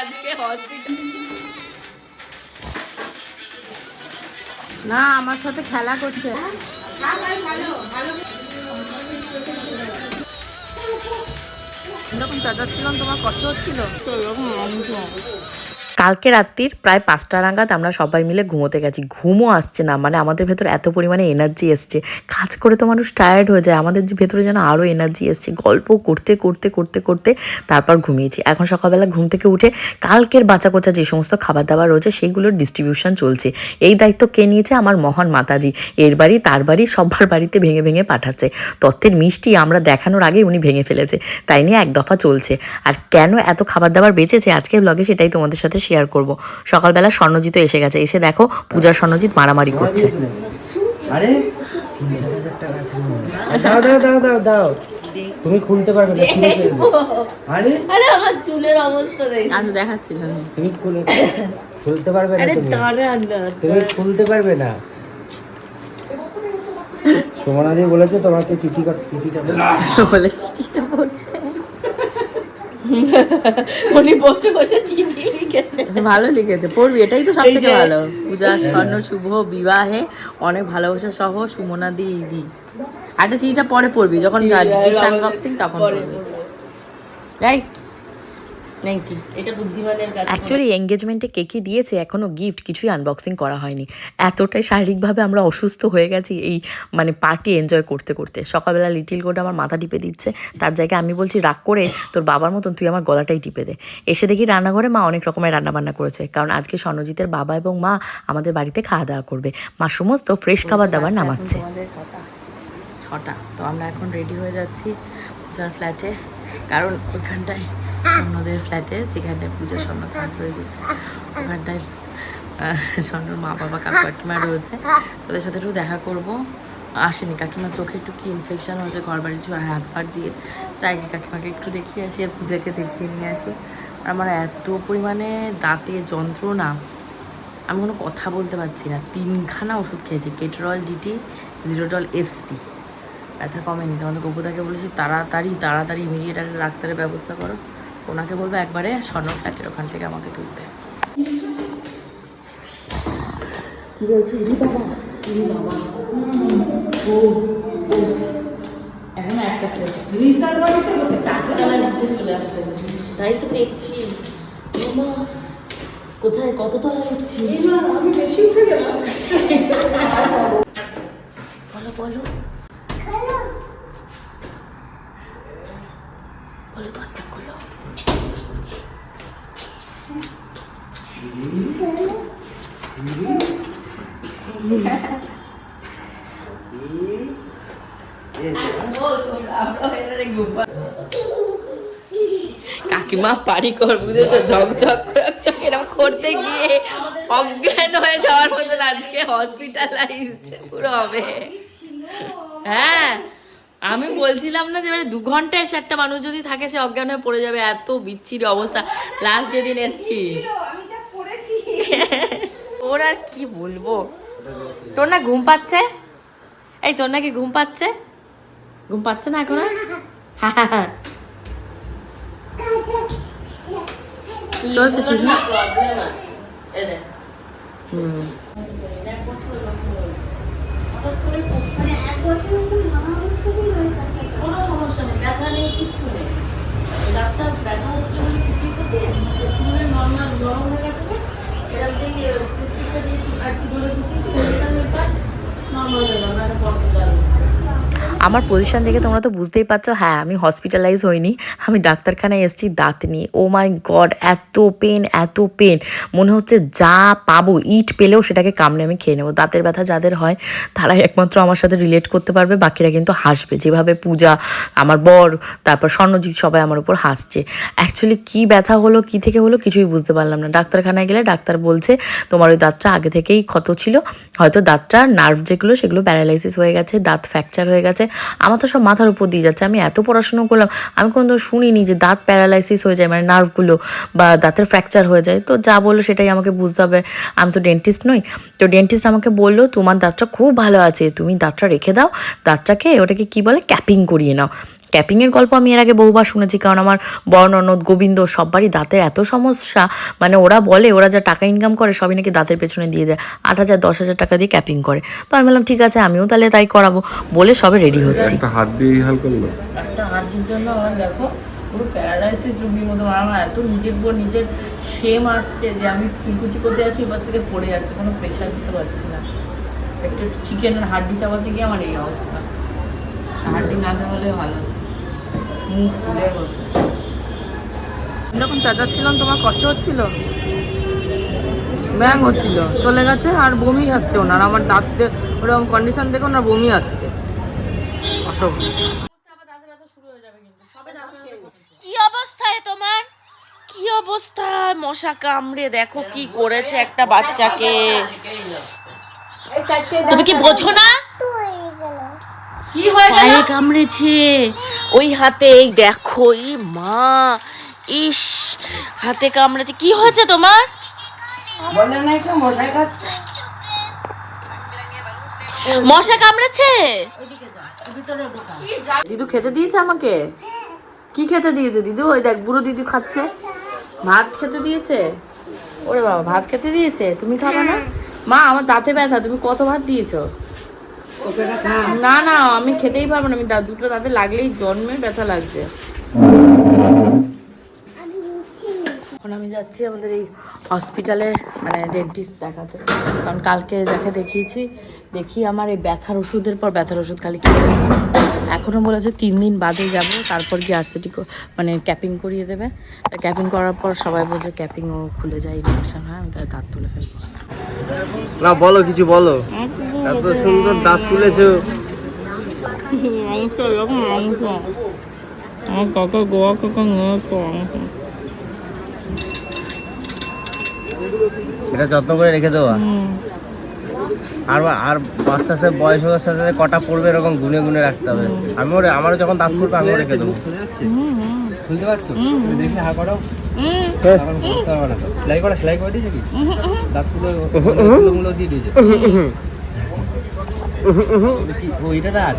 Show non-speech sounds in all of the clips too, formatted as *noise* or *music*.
আজকে হসপিটাল না আমার সাথে খেলা করছে। এরকম চাচাচ্ছিলাম তোমার কষ্ট হচ্ছিল? কালকে রাত্রির প্রায় পাঁচটা নাগাদ আমরা সবাই মিলে ঘুমোতে গেছি। ঘুমও আসছে না মানে আমাদের ভেতর এত পরিমাণে এনার্জি এসছে। কাজ করে তো মানুষ টায়ার্ড হয়ে যায়, আমাদের ভেতরে যেন আরও এনার্জি এসছে। গল্প করতে করতে করতে করতে তারপর ঘুমিয়েছি। এখন সকালবেলা ঘুম থেকে উঠে কালকের বাঁচা কোচা যে সমস্ত খাবার দাবার রয়েছে, সেইগুলোর ডিস্ট্রিবিউশন চলছে। এই দায়িত্ব কে নিয়েছে? আমার মহান মাতাজি। এর বাড়ি, তার বাড়ি, সবার বাড়িতে ভেঙে ভেঙে পাঠাচ্ছে। তত্ত্বের মিষ্টি আমরা দেখানোর আগেই উনি ভেঙে ফেলেছে। তাই নিয়ে এক দফা চলছে। আর কেন এত খাবার দাবার বেঁচেছে? আজকের ব্লগে সেটাই তোমাদের সাথে শেয়ার করব। সকালবেলা স্বর্ণজিৎ এসে গেছে। এসে দেখো পূজার স্বর্ণজিৎ মারামারি করছে। আরে। দাও দাও দাও দাও দাও। তুমি খুলতে পারবে না ফেলবে। আরে আরে আমার চুলের অবস্থা দেখ। আমি দেখাচ্ছি তুমি খুলে খুলতে পারবে না আরে তুমি। তুমি খুলতে পারবে না। সোমনাদি বলেছে তোমাকে চিঠি চিঠিটা বলে। চিঠিটা পড়তে *laughs* উনি বসে বসে চিঠি লিখেছে। ভালো লিখেছে পড়বি এটাই তো সব থেকে ভালো। পূজা স্বর্ণ শুভ বিবাহে অনেক ভালোবাসা সহ সুমনা দি দি। একটা চিঠিটা পরে পড়বি যখন গিফট আনবক্সিং তখন পড়বি। রাইট নেই এটা বুদ্ধিমানের কাজ অ্যাকচুয়ালি এঙ্গেজমেন্টে কে কি দিয়েছে এখনও গিফট কিছুই আনবক্সিং করা হয়নি। এতটাই শারীরিকভাবে আমরা অসুস্থ হয়ে গেছি এই মানে পার্টি এনজয় করতে করতে। সকালবেলা লিটিল গোটা আমার মাথা টিপে দিচ্ছে। তার জায়গায় আমি বলছি রাগ করে তোর বাবার মতন তুই আমার গলাটাই টিপে দে। এসে দেখি রান্নাঘরে মা অনেক রকমের রান্নাবান্না করেছে। কারণ আজকে স্বর্ণজিতের বাবা এবং মা আমাদের বাড়িতে খাওয়া দাওয়া করবে। মা সমস্ত ফ্রেশ খাবার দাবার নামাচ্ছে। ছটা। তো আমরা এখন রেডি হয়ে যাচ্ছি। ফ্ল্যাটে কারণ ওইখানটায় অন্যদের ফ্ল্যাটে যেখানটায় পূজা স্বর্ণ রয়েছে ওখানটায় স্বর্ণর মা বাবা কাকু কাকিমা রয়েছে। ওদের সাথে একটু দেখা করব। আসেনি। কাকিমার চোখে একটু কি ইনফেকশন হয়েছে ঘর বাড়ি কিছু হাত ফাট দিয়ে। তাই কাকিমাকে একটু দেখিয়ে আসি, আর পূজাকে দেখিয়ে নিয়ে আসি। আর আমার এত পরিমাণে দাঁতে যন্ত্রণা, আমি কোনো কথা বলতে পারছি না। তিনখানা ওষুধ খেয়েছি, কেটরল ডিটি জিরোডল এসপি ব্যথা কমেনি। তোমাদের গপুদাকে বলেছি, তাড়াতাড়ি তাড়াতাড়ি ইমিডিয়েট একটা ডাক্তারের ব্যবস্থা করো। ওনাকে বলব একবারে স্বর্ণ ফ্ল্যাটের ওখান থেকে আমাকে তুলতে। কি বলছে? ইরি বাবা ইরি বাবা। ও ও। এখন একটা চলছে রিতার বাড়িতে হতে চারতলা ঘুরতে চলে আসলে। তাই তো দেখছি। ওমা, কোথায় কত তলা উঠছিস? আমি বেশি উঠে গেলাম। বলো বলো। বলো কাকিমা পারি কর বুঝেছ? ঝক ঝক ঝক ঝক এরকম করতে গিয়ে অজ্ঞান হয়ে যাওয়ার মতন আজকে হসপিটালাইজড পুরো হবে। হ্যাঁ। আমি বলছিলাম না যে মানে দু ঘণ্টা এসে একটা মানুষ যদি থাকে সে অজ্ঞান হয়ে পড়ে যাবে। এত বিচ্ছিরি অবস্থা। লাস্ট যেদিন এসছি। ওর আর কি বলব? তোর না ঘুম পাচ্ছে? এই তোর নাকি ঘুম পাচ্ছে? ঘুম পাচ্ছে না এখন? চলছে ঠিক না? প্রবলেম করে এই এক বছর লক্ষ্য হয়েছে। হঠাৎ করে কোনো সমস্যা নেই ব্যথা নেই কিচ্ছু নেই। ডাক্তার ব্যথা হচ্ছিল বলে কুচিয়ে কুচিয়ে চুলে নর্মাল নরম হয়ে গেছে যে দিয়ে টুকটিকটা দিয়ে আর ঢুকিয়েছি ওইটা এবার নর্মাল হয়ে গেল ব্যথা বন্ধ আমার পজিশন দেখে তোমরা তো বুঝতেই পারছ হ্যাঁ আমি হসপিটালাইজ হইনি, আমি ডাক্তারখানায় এসেছি, দাঁত নিয়ে। ও মাই গড এত পেন এত পেন মনে হচ্ছে যা পাবো ইট পেলেও সেটাকে কামড়ে আমি খেয়ে নেব। দাঁতের ব্যথা যাদের হয়, তারাই একমাত্র আমার সাথে রিলেট করতে পারবে, বাকিরা কিন্তু হাসবে। যেভাবে পূজা, আমার বর, তারপর স্বর্ণজিৎ সবাই আমার উপর হাসছে। অ্যাকচুয়ালি কি ব্যথা হলো, কি থেকে হলো, কিছুই বুঝতে পারলাম না। ডাক্তারখানায় গেলে ডাক্তার বলছে, তোমার ওই দাঁতটা আগে থেকেই ক্ষত ছিল, হয়তো দাঁতটা নার্ভ যেগুলো, সেগুলো প্যারালাইসিস হয়ে গেছে, দাঁত ফ্র্যাকচার হয়ে গেছে আমার তো সব মাথার উপর দিয়ে যাচ্ছে। আমি এত পড়াশুনো করলাম, আমি কোনো তো শুনিনি যে দাঁত প্যারালাইসিস হয়ে যায় মানে নার্ভগুলো বা দাঁতের ফ্র্যাকচার হয়ে যায়। তো যা বলল সেটাই আমাকে বুঝতে হবে। আমি তো ডেন্টিস্ট নই। তো ডেন্টিস্ট আমাকে বলল, তোমার দাঁতটা খুব ভালো আছে, তুমি দাঁতটা রেখে দাও। দাঁতটাকে ওটাকে কি বলে, ক্যাপিং করিয়ে নাও। ক্যাপিংয়ের গল্প আমি এর আগে বহুবার শুনেছি কারণ আমার বড় ননদ গোবিন্দ সববারই দাঁতের এত সমস্যা। মানে ওরা বলে ওরা যা টাকা ইনকাম করে সবই নাকি দাঁতের পেছনে দিয়ে দেয়। আট হাজার দশ হাজার টাকা দিয়ে ক্যাপিং করে। তো আমি বললাম ঠিক আছে আমিও তাহলে তাই করাবো। বলে সবে রেডি হচ্ছি। একটা হাত দিয়ে হাল করল? একটা হাঁটির জন্য আমার দেখো পুরো প্যারালাইসিস রুগীর মতো। আমার এত নিজের উপর নিজের সেম আসছে যে আমি কুলকুচি করতে যাচ্ছি বাস থেকে পড়ে যাচ্ছে কোনো প্রেশার দিতে পারছি না। একটু চিকেনের হাড্ডি চাপাতে গিয়ে আমার এই অবস্থা। হাড্ডি না চাপালে ভালো। মুখ যখন চেঁচাচ্ছিলাম তোমার কষ্ট হচ্ছিল? ব্যাং হচ্ছিল। চলে গেছে আর বমি আসছে ওনার। আমার দাঁত ওরকম কন্ডিশন দেখে ওনার বমি আসছে। অসুখ কি অবস্থায় তোমার? কি অবস্থা? মশা কামড়ে দেখো কি করেছে একটা বাচ্চাকে। তুমি কি বোঝো না? কি হয়ে গেল? পায়ে কামড়েছে। ওই হাতে এই দেখো ই মা ইস হাতে কামড়েছে। কি হয়েছে তোমার? মশা কামড়েছে। দিদু খেতে দিয়েছে আমাকে? কি খেতে দিয়েছে দিদু? ওই দেখ বুড়ো দিদি খাচ্ছে। ভাত খেতে দিয়েছে? ওরে বাবা ভাত খেতে দিয়েছে? তুমি খাবে না? মা আমার দাঁতে ব্যথা তুমি কত ভাত দিয়েছ? না না, আমি খেতেই পারব না আমি দুটো দাঁতে লাগলেই জন্মে ব্যথা লাগছে এখন আমি যাচ্ছি আমাদের এই হসপিটালে মানে ডেন্টিস্ট দেখাতে কারণ কালকে যাকে দেখিয়েছি, দেখি আমার এই ব্যথার ওষুধের পর ব্যথার ওষুধ খালি খেয়ে। এখনও বলেছে তিন দিন বাদে যাব তারপর কি আরসিটি মানে ক্যাপিং করিয়ে দেবে। তা ক্যাপিং করার পর সবাই বলছে ক্যাপিংও খুলে যায় ইনফেকশন হয়? আমি তাই দাঁত তুলে ফেলব। না বলো কিছু বলো। এত সুন্দর দাঁত তুলেছো। আমার কাকা গোয়া কাকা এটা যত্ন করে রেখে দেওয়া আর আর আস্তে আস্তে বয়স হওয়ার সাথে সাথে কটা পড়বে এরকম গুনে গুনে রাখতে হবে। আমিও রে- আমারও যখন দাঁত পড়বে আমিও রেখে দেবো। দেখি হা করো। সেলাই করা সেলাই করে দিয়েছে কি? দাঁত তুলে দিয়ে দিয়েছে। ও এটা দাঁত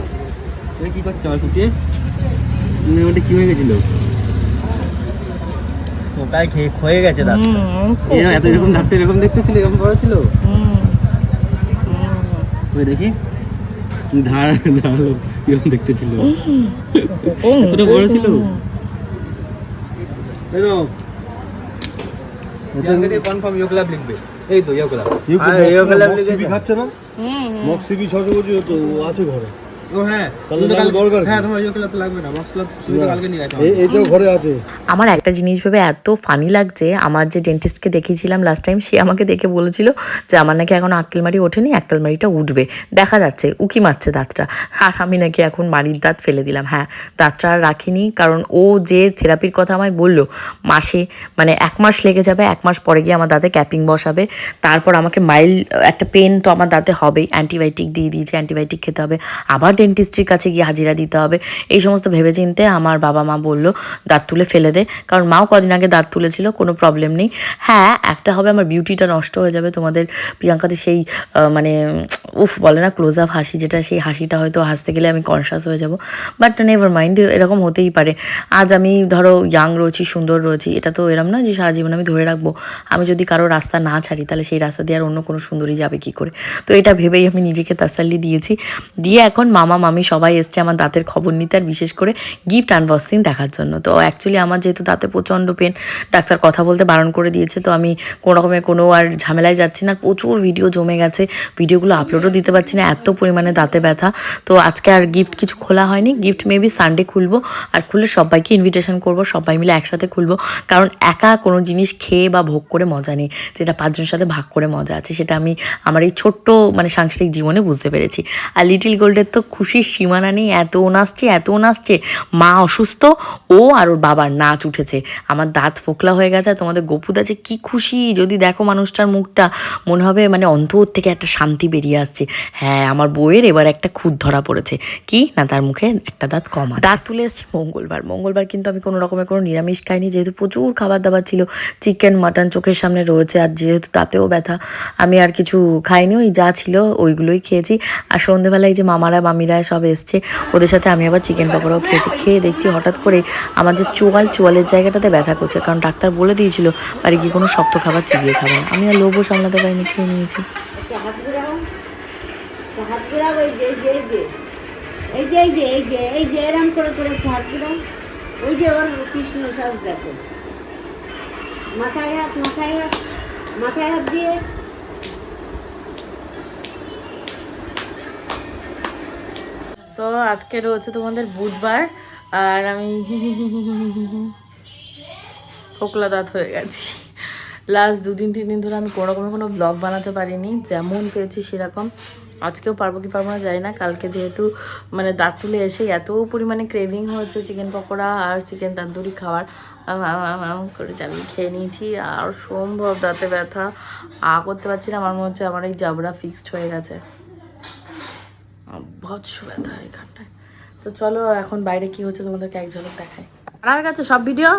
তুমি কি করছ আমার কুটিয়ে? তুমি ওটা কি হয়ে গেছিল? পোকায় খেয়ে ক্ষয়ে গেছে দাঁতটা। এরকম এত এরকম দাঁতটা এরকম দেখতেছিল এরকম বড় ছিল? ওই দেখি। ধার ধারালো এরকম দেখতে ছিল। *laughs* এতটা বড় ছিল। কনফার্ম ইয়োক্লাব লিখবে। এই তো ইয়োক্লাব ইয়োক্লাব খাচ্ছে না? মক সিবি ছশো বছর তো আছে ঘরে। হ্যাঁ? হ্যাঁ আমার একটা জিনিস ভেবে এত ফানি লাগছে আমার যে ডেন্টিস্টকে দেখিয়েছিলাম লাস্ট টাইম সে আমাকে দেখে বলেছিল যে আমার নাকি এখন আক্কেলমারি ওঠেনি আক্কেলমারিটা উঠবে। দেখা যাচ্ছে উকি মারছে দাঁতটা। আর আমি নাকি এখন মাড়ির দাঁত ফেলে দিলাম। হ্যাঁ দাঁতটা আর রাখিনি কারণ ও যে থেরাপির কথা আমায় বলল মাসে মানে এক মাস লেগে যাবে এক মাস পরে গিয়ে আমার দাঁতে ক্যাপিং বসাবে। তারপর আমাকে মাইল একটা পেন তো আমার দাঁতে হবেই অ্যান্টিবায়োটিক দিয়ে দিয়েছে অ্যান্টিবায়োটিক খেতে হবে। আবার ডেন্টিস্ট্রির কাছে গিয়ে হাজিরা দিতে হবে। এই সমস্ত ভেবে চিনতে আমার বাবা মা বলল, দাঁত তুলে ফেলে দে। কারণ মাও কদিন আগে দাঁত তুলেছিল, কোনো প্রবলেম নেই। হ্যাঁ একটা হবে আমার বিউটিটা নষ্ট হয়ে যাবে, তোমাদের প্রিয়াঙ্কাতে সেই মানে উফ, বলে না ক্লোজ আপ হাসি, যেটা সেই হাসিটা হয়তো হাসতে গেলে আমি কনসাস হয়ে যাব। বাট নেভার মাইন্ড এরকম হতেই পারে। আজ আমি ধরো ইয়াং রয়েছি, সুন্দর রয়েছি, এটা তো এরম না যে সারা জীবন আমি ধরে রাখব। আমি যদি কারও রাস্তা না ছাড়ি, তাহলে সেই রাস্তা দিয়ে আর অন্য কোনো সুন্দরী যাবে কি করে? তো এটা ভেবেই আমি নিজেকে তাসাল্লি দিয়েছি। দিয়ে এখন মামা মামি সবাই এসছে আমার দাঁতের খবর নিতে আর বিশেষ করে গিফট আনবক্সিং দেখার জন্য। তো অ্যাকচুয়ালি আমার যেহেতু দাঁতে প্রচণ্ড পেন ডাক্তার কথা বলতে বারণ করে দিয়েছে, তো আমি কোনো রকমের কোনো আর ঝামেলায় যাচ্ছি না, প্রচুর ভিডিও জমে গেছে ভিডিওগুলো আপলোডও দিতে পারছি না, এত পরিমাণে দাঁতে ব্যথা। তো আজকে আর গিফট কিছু খোলা হয়নি গিফট মেবি সানডে খুলবো, আর খুলে সবাইকে ইনভিটেশন করব, সবাই মিলে একসাথে খুলবো, কারণ একা কোনো জিনিস খেয়ে বা ভোগ করে মজা নেই, যেটা পাঁচজনের সাথে ভাগ করে মজা আছে, সেটা আমি আমার এই ছোট্ট মানে সাংসারিক জীবনে বুঝতে পেরেছি। আর লিটিল গোল্ডের তো খুশির সীমানা নেই, এত নাচছে এত নাচছে। মা অসুস্থ, ও আর ওর বাবার নাচ উঠেছে। আমার দাঁত ফোকলা হয়ে গেছে তোমাদের গপুদা যে কি খুশি, যদি দেখো মানুষটার মুখটা। মনে হবে মানে অন্তর থেকে একটা শান্তি বেরিয়ে আসছে। হ্যাঁ আমার বউয়ের এবার একটা খুদ ধরা পড়েছে। কি? না, তার মুখে একটা দাঁত কম। দাঁত তুলে এসেছি মঙ্গলবার। মঙ্গলবার কিন্তু আমি কোনো রকমের কোনো নিরামিষ খাইনি, যেহেতু প্রচুর খাবার দাবার ছিল। চিকেন, মাটন চোখের সামনে রয়েছে, আর যেহেতু তাতেও ব্যথা, আমি আর কিছু খাইনি, ওই যা ছিল ওইগুলোই খেয়েছি। আর সন্ধেবেলায় যে মামারা, মামিরা মামিরা সব এসছে। ওদের সাথে আমি আবার চিকেন পকোড়াও খেয়েছি। খেয়ে দেখছি হঠাৎ করে আমার যে চোয়াল, চোয়ালের জায়গাটাতে ব্যথা করছে। কারণ ডাক্তার বলে দিয়েছিল, বাড়ি গিয়ে কোনো শক্ত খাবার চিবিয়ে খাবে আমি আর লোভও সামলাতে পারিনি, খেয়ে নিয়েছি। মাথায় হাত মাথায় হাত মাথায় হাত দিয়ে সো আজকে রয়েছে তোমাদের বুধবার, আর আমি ফোকলা দাঁত হয়ে গেছি। লাস্ট দুদিন তিন দিন ধরে আমি কোনো রকমের কোনো ব্লগ বানাতে পারিনি, যেমন পেয়েছি সেরকম। আজকেও পারব কি পারব না জানি না, কালকে যেহেতু মানে দাঁত তুলে এসে এত পরিমাণে ক্রেভিং হয়েছে চিকেন পকোড়া আর চিকেন তন্দুরি খাওয়ার। করে চালিয়ে খেয়ে নিয়েছি, আর সম্ভব দাঁতে ব্যথা, আ করতে পারছি না, আমার মনে হচ্ছে আমার এই জাবরা ফিক্সড হয়ে গেছে। ভৎস ব্যথা এখানটায় তো চলো এখন বাইরে কি হচ্ছে তোমাদেরকে এক ঝলক দেখাই। আর গেছে সব ভিডিও?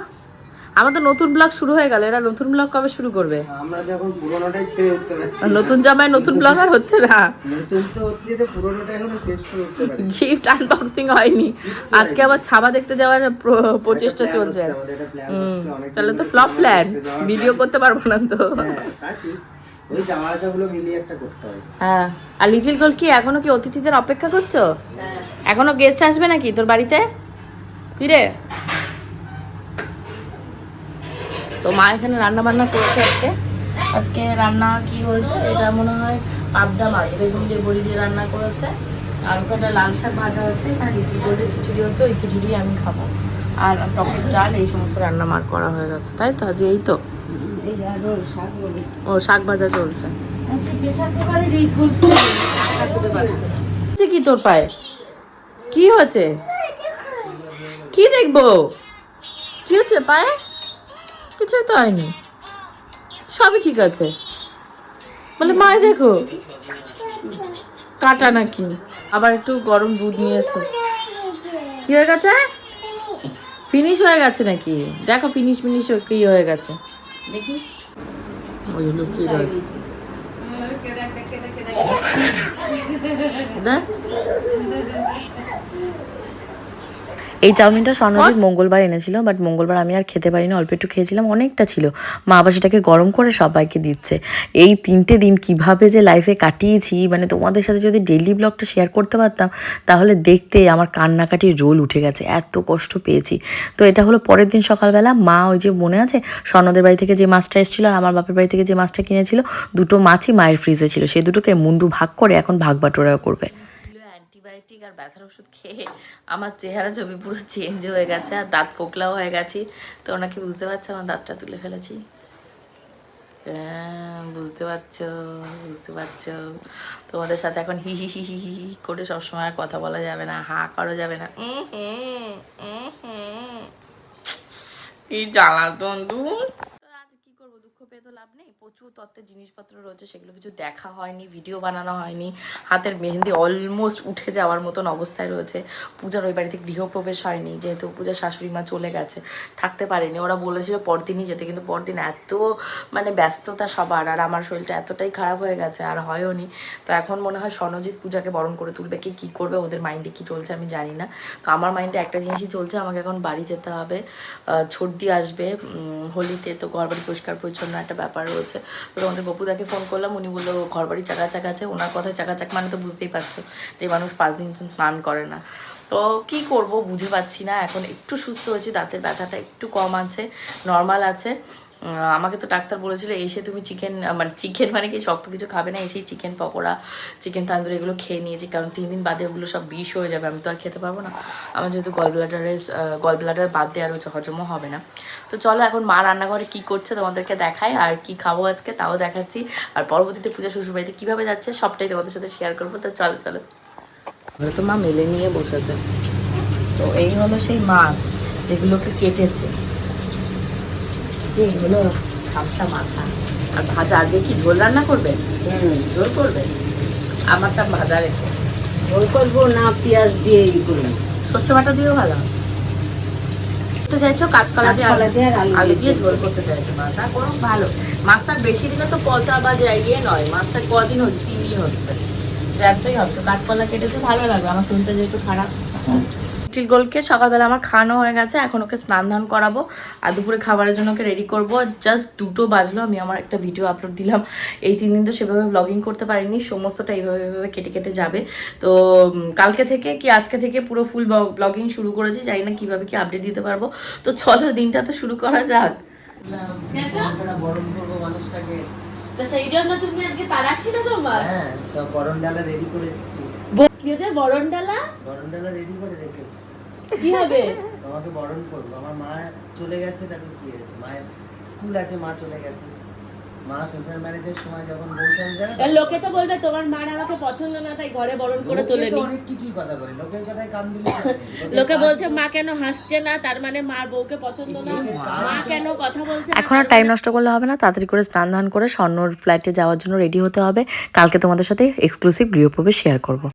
আমাদের নতুন ব্লগ শুরু হয়ে গেল এরা নতুন ব্লগ কবে শুরু করবে? আমরা তো এখন পুরোনোটাই ছেড়ে উঠতে পারছি নতুন জামায় নতুন ব্লগ আর হচ্ছে না? নতুন তো হচ্ছে যে পুরোনোটা এখনও শেষ করে উঠতে পারি গিফট আনবক্সিং হয়নি। আজকে আবার ছাবা দেখতে যাওয়ার প্র- প্রচেষ্টা চলছে। আমাদের একটা প্ল্যান হুম, তাহলে তো ফ্লপ প্ল্যান ভিডিও করতে পারব না তো। হ্যাঁ তা ঠিক ওই যাওয়া আসাগুলো মিলিয়ে একটা করতে হবে হ্যাঁ। আর লিটিল গোল কি এখনও কি অতিথিদের অপেক্ষা করছ? এখনও গেস্ট আসবে নাকি তোর বাড়িতে? কি তো মা এখানে রান্না বান্না করছে আজকে? আজকে রান্না কি হয়েছে? এটা মনে হয় পাবদা মাছ বেগুন দিয়ে বড়ি দিয়ে রান্না করেছে। আর ওখানে লাল শাক ভাজা হচ্ছে আর লিটিল গোল্ডের খিচুড়ি হচ্ছে ওই খিচুড়ি আমি খাব। আর টকের ডাল এই সমস্ত রান্না মার করা হয়ে গেছে তাই তো? আজ এই তো। ও, শাক ভাজা চলছে। কি তোর পায়ে? কি হয়েছে কি দেখব? কি হচ্ছে পায়ে? কিছুই তো হয়নি। সবই ঠিক আছে। বলে মায়ে দেখো। কাটা নাকি? আবার একটু গরম দুধ নিয়ে এসো কি হয়ে গেছে? ফিনিশ হয়ে গেছে নাকি? দেখো ফিনিশ ফিনিশ কি হয়ে গেছে। দেখি ওই লুকিয়ে রয়েছে দেখ এই চাউমিনটা স্বর্ণজিৎ মঙ্গলবার এনেছিল বাট মঙ্গলবার আমি আর খেতে পারিনি অল্প একটু খেয়েছিলাম অনেকটা ছিল। মা আবার সেটাকে গরম করে সবাইকে দিচ্ছে। এই তিনটে দিন কীভাবে যে লাইফে কাটিয়েছি মানে তোমাদের সাথে যদি ডেইলি ব্লগটা শেয়ার করতে পারতাম তাহলে দেখতে আমার কান্নাকাটির রোল উঠে গেছে এত কষ্ট পেয়েছি। তো এটা হলো পরের দিন সকালবেলা মা ওই যে মনে আছে স্বর্ণদের বাড়ি থেকে যে মাছটা এসেছিল আর আমার বাপের বাড়ি থেকে যে মাছটা কিনেছিল দুটো মাছই মায়ের ফ্রিজে ছিল সেই দুটোকে মুন্ডু ভাগ করে এখন ভাগ বাটোরা করবে। ব্যথার ওষুধ খেয়ে আমার চেহারা ছবি পুরো চেঞ্জ হয়ে গেছে আর দাঁত পোকলাও হয়ে গেছি। তো ওনাকে বুঝতে পারছে? আমার দাঁতটা তুলে ফেলেছি। হ্যাঁ, বুঝতে পারছ বুঝতে পারছ। তোমাদের সাথে এখন হি হি হি হি হি করে সবসময় কথা বলা যাবে না হা করা যাবে না। কি জ্বালাতন দূর। পেয়ে তো লাভ নেই। প্রচুর তত্ত্বের জিনিসপত্র রয়েছে, সেগুলো কিছু দেখা হয়নি, ভিডিও বানানো হয়নি। হাতের মেহেন্দি অলমোস্ট উঠে যাওয়ার মতন অবস্থায় রয়েছে। পূজার ওই বাড়িতে গৃহপ্রবেশ হয়নি, যেহেতু পূজার শাশুড়ি মা চলে গেছে, থাকতে পারেনি। ওরা বলেছিল পরদিনই যেতে, কিন্তু পরদিন এত মানে ব্যস্ততা সবার, আর আমার শরীরটা এতটাই খারাপ হয়ে গেছে, আর হয়ও নি তো এখন মনে হয় স্বর্ণজিৎ পূজাকে বরণ করে তুলবে, কি কী করবে, ওদের মাইন্ডে কি চলছে আমি জানি না। তো আমার মাইন্ডে একটা জিনিসই চলছে, আমাকে এখন বাড়ি যেতে হবে। ছর্দি আসবে হোলিতে তো ঘর বাড়ি পরিষ্কার পরিচ্ছন্ন একটা ব্যাপার রয়েছে। তো তোমাদের গপুদাকে ফোন করলাম, উনি বলল, ঘর বাড়ি চাকাচাক আছে। ওনার কথায় চাকাচাক মানে তো বুঝতেই পারছ যে মানুষ পাঁচ দিন স্নান করে না। তো কি করব বুঝে পাচ্ছি না, এখন একটু সুস্থ হয়েছি, দাঁতের ব্যথাটা একটু কম আছে নর্মাল আছে। আমাকে তো ডাক্তার বলেছিল, এসে তুমি চিকেন মানে চিকেন মানে কি? শক্ত কিছু খাবে না, এসেই চিকেন পকোড়া চিকেন তান্দুরি এগুলো খেয়ে নিয়েছি, কারণ তিন দিন বাদে ওগুলো সব বিষ হয়ে যাবে, আমি তো আর খেতে পারব না। আমার যেহেতু গল ব্লাডারে গল ব্লাডার বাদ দেওয়ার হচ্ছে হজমও হবে না। তো চলো এখন মা রান্নাঘরে কি করছে তোমাদেরকে দেখায় আর কি খাব আজকে তাও দেখাচ্ছি। আর পরবর্তীতে পূজা শ্বশুরবাড়িতে কীভাবে যাচ্ছে সবটাই তোমাদের সাথে শেয়ার করব, তো চলো চলো। তো মা মেলে নিয়ে বসেছে তো এই হলো সেই মাছ যেগুলোকে কেটেছে। এইগুলো খামসা মাথা। আর ভাজা আজকে কি ঝোল রান্না করবে? ঝোল করবে? আমারটা ভাজা রেখে ঝোল করব না পেঁয়াজ দিয়ে ই করব। সর্ষে বাটা দিয়েও ভালো। করতে চাইছো? কাঁচকলা দিয়ে কাঁচকলা আলু দিয়ে ঝোল করতে চাইছো? মাছটা করো ভালো। মাছটা বেশি দিনে তো পচা বা জায়গায় নয়। মাছটা কদিন হচ্ছে তিন দিন হচ্ছে। রাখতেই হবে। তো গাছপালা কেটেছে ভালো লাগবে। আমার শরীরটা যেহেতু খারাপ। লিটিল গোলকে সকালবেলা আমার খাওয়ানো হয়ে গেছে এখন ওকে স্নান ধান করাবো আর দুপুরে খাবারের জন্য ওকে রেডি করব। জাস্ট দুটো বাজলো আমি আমার একটা ভিডিও আপলোড দিলাম। এই তিন দিন তো সেভাবে ব্লগিং করতে পারিনি সমস্তটা এইভাবে এইভাবে কেটে কেটে যাবে। তো কালকে থেকে কি আজকে থেকে পুরো ফুল ব্লগিং শুরু করেছি জানি না কীভাবে কি আপডেট দিতে পারব। তো চলো দিনটা তো শুরু করা যাক। তো সেই জন্য তুমি আজকে তারা ছিল তোমার? হ্যাঁ সব গরম ডালা রেডি করে এসেছি। কি হচ্ছে বরণ ডালা গরম ডালা রেডি করে রেখে কি হবে? তোমাকে বরণ করব। আমার মা চলে গেছে তাকে কি হয়েছে। মায়ের স্কুল আছে মা চলে গেছে। মা সোশ্যাল ম্যারেজের সময় যখন বলছেন যাবে লোকে তো বলবে তোমার মার আমাকে পছন্দ না তাই ঘরে বরণ করে তোলে তো অনেক কিছুই কথা বলে। লোকের কথায় কান দিলে *laughs* লোকে বলছে মা কেন হাসছে না? তার মানে মার বউকে পছন্দ না। মা কেন কথা বলছে এখন আর টাইম নষ্ট করলে হবে না। তাড়াতাড়ি করে স্নান ধান করে স্বর্ণর ফ্লাইটে যাওয়ার জন্য রেডি হতে হবে। কালকে তোমাদের সাথে এক্সক্লুসিভ গৃহপ্রবেশ শেয়ার করব।